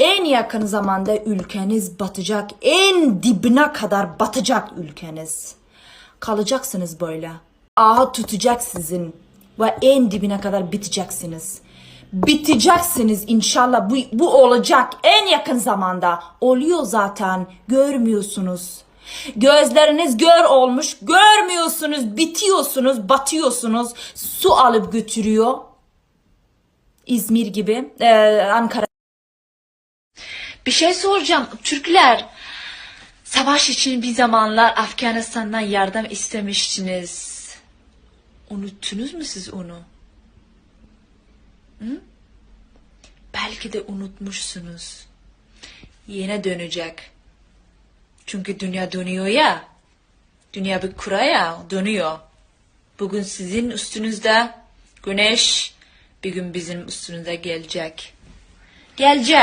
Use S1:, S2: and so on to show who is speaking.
S1: En yakın zamanda ülkeniz batacak. En dibine kadar batacak ülkeniz. Kalacaksınız böyle. Ağa tutacak sizin. Ve en dibine kadar biteceksiniz. Biteceksiniz inşallah. Bu, bu olacak en yakın zamanda. Oluyor zaten. Görmüyorsunuz. Gözleriniz gör olmuş. Görmüyorsunuz. Bitiyorsunuz. Batıyorsunuz. Su alıp götürüyor. İzmir gibi. Ee, Ankara
S2: Bir şey soracağım. Türkler savaş için bir zamanlar Afganistan'dan yardım istemiştiniz. Unuttunuz mu siz onu? Hı? Belki de unutmuşsunuz. Yine dönecek. Çünkü dünya dönüyor ya. Dünya bir kura ya, dönüyor. Bugün sizin üstünüzde güneş, bir gün bizim üstünüze gelecek. Gelecek.